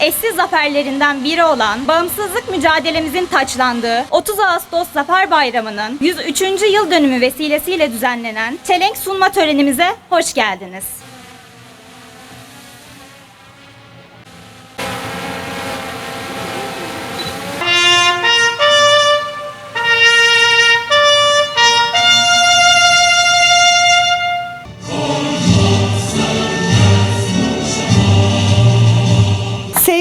eşsiz zaferlerinden biri olan bağımsızlık mücadelemizin taçlandığı 30 Ağustos Zafer Bayramı'nın 103. yıl dönümü vesilesiyle düzenlenen çelenk sunma törenimize hoş geldiniz.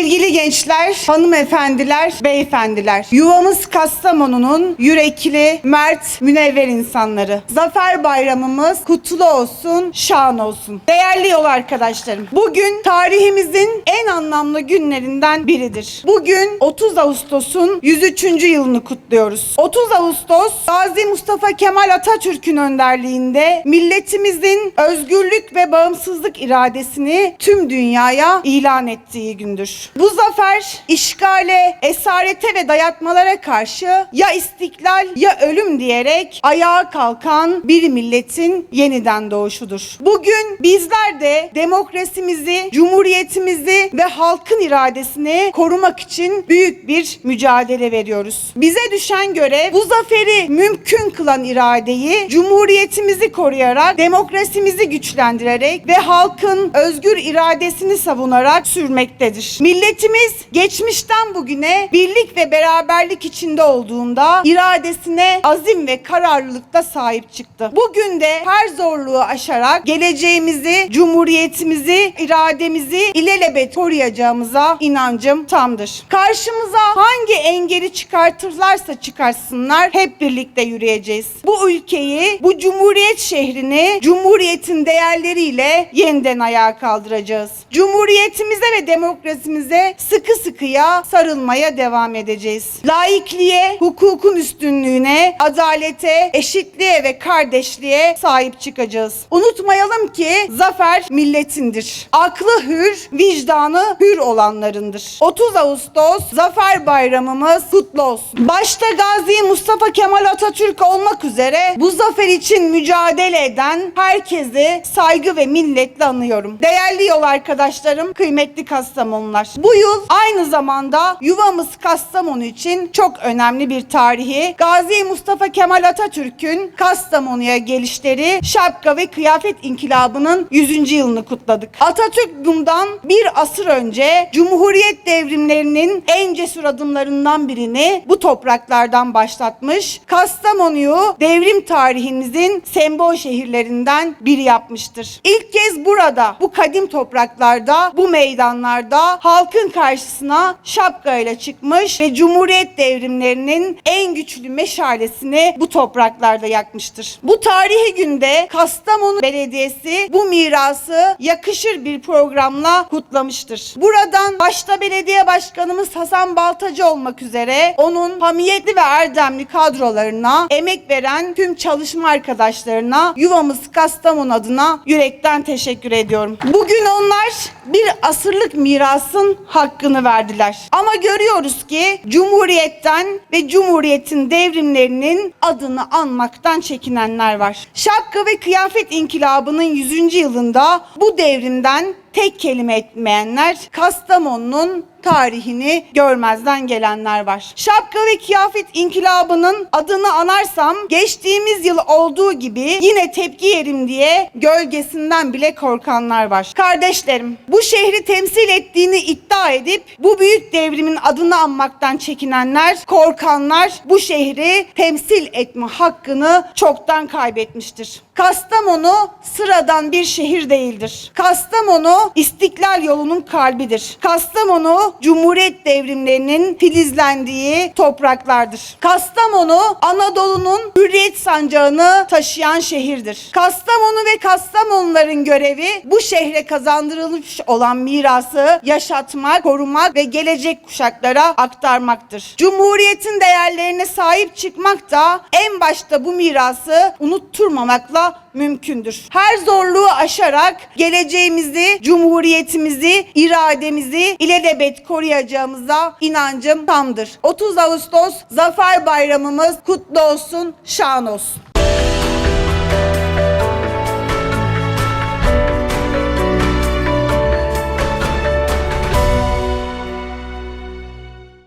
Sevgili gençler, hanımefendiler, beyefendiler. Yuvamız Kastamonu'nun yürekli, mert, münevver insanları. Zafer bayramımız kutlu olsun, şan olsun. Değerli yol arkadaşlarım, bugün tarihimizin en anlamlı günlerinden biridir. Bugün 30 Ağustos'un 103. yılını kutluyoruz. 30 Ağustos, Gazi Mustafa Kemal Atatürk'ün önderliğinde milletimizin özgürlük ve bağımsızlık iradesini tüm dünyaya ilan ettiği gündür. Bu zafer işgale, esarete ve dayatmalara karşı ya istiklal ya ölüm diyerek ayağa kalkan bir milletin yeniden doğuşudur. Bugün bizler de demokrasimizi, cumhuriyetimizi ve halkın iradesini korumak için büyük bir mücadele veriyoruz. Bize düşen görev bu zaferi mümkün kılan iradeyi cumhuriyetimizi koruyarak, demokrasimizi güçlendirerek ve halkın özgür iradesini savunarak sürmektedir. Milletimiz geçmişten bugüne birlik ve beraberlik içinde olduğunda iradesine azim ve kararlılıkta sahip çıktı. Bugün de her zorluğu aşarak geleceğimizi, cumhuriyetimizi, irademizi ilelebet koruyacağımıza inancım tamdır. Karşımıza hangi engeli çıkartırlarsa çıkarsınlar hep birlikte yürüyeceğiz. Bu ülkeyi, bu cumhuriyet şehrini cumhuriyetin değerleriyle yeniden ayağa kaldıracağız. Cumhuriyetimize ve demokrasimize sıkı sıkıya sarılmaya devam edeceğiz. Laikliğe, hukukun üstünlüğüne, adalete, eşitliğe ve kardeşliğe sahip çıkacağız. Unutmayalım ki zafer milletindir. Aklı hür, vicdanı hür olanlarındır. 30 Ağustos Zafer Bayramımız kutlu olsun. Başta Gazi Mustafa Kemal Atatürk olmak üzere bu zafer için mücadele eden herkesi saygı ve minnetle anıyorum. Değerli yol arkadaşlarım, kıymetli Kastamonular. Bu yıl aynı zamanda yuvamız Kastamonu için çok önemli bir tarihi. Gazi Mustafa Kemal Atatürk'ün Kastamonu'ya gelişleri şapka ve kıyafet inkılabının 100. yılını kutladık. Atatürk bundan bir asır önce Cumhuriyet devrimlerinin en cesur adımlarından birini bu topraklardan başlatmış. Kastamonu'yu devrim tarihimizin sembol şehirlerinden biri yapmıştır. İlk kez burada, bu kadim topraklarda, bu meydanlarda halkın karşısına şapkayla çıkmış ve Cumhuriyet devrimlerinin en güçlü meşalesini bu topraklarda yakmıştır. Bu tarihi günde Kastamonu Belediyesi bu mirası yakışır bir programla kutlamıştır. Buradan başta belediye başkanımız Hasan Baltacı olmak üzere onun hamiyetli ve erdemli kadrolarına, emek veren tüm çalışma arkadaşlarına, yuvamız Kastamonu adına yürekten teşekkür ediyorum. Bugün onlar bir asırlık mirasın hakkını verdiler. Ama görüyoruz ki Cumhuriyet'ten ve Cumhuriyet'in devrimlerinin adını anmaktan çekinenler var. Şapka ve kıyafet inkılabının 100. yılında bu devrimden tek kelime etmeyenler Kastamonu'nun tarihini görmezden gelenler var. Şapka ve kıyafet inkılabının adını anarsam geçtiğimiz yıl olduğu gibi yine tepki yerim diye gölgesinden bile korkanlar var. Kardeşlerim bu şehri temsil ettiğini iddia edip bu büyük devrimin adını anmaktan çekinenler, korkanlar bu şehri temsil etme hakkını çoktan kaybetmiştir. Kastamonu sıradan bir şehir değildir. Kastamonu İstiklal yolunun kalbidir. Kastamonu Cumhuriyet devrimlerinin filizlendiği topraklardır. Kastamonu Anadolu'nun hürriyet sancağını taşıyan şehirdir. Kastamonu ve Kastamonuların görevi bu şehre kazandırılmış olan mirası yaşatmak, korumak ve gelecek kuşaklara aktarmaktır. Cumhuriyetin değerlerine sahip çıkmak da en başta bu mirası unutturmamakla mümkündür. Her zorluğu aşarak geleceğimizi, cumhuriyetimizi, irademizi ilelebet koruyacağımıza inancım tamdır. 30 Ağustos Zafer Bayramımız kutlu olsun, şan olsun.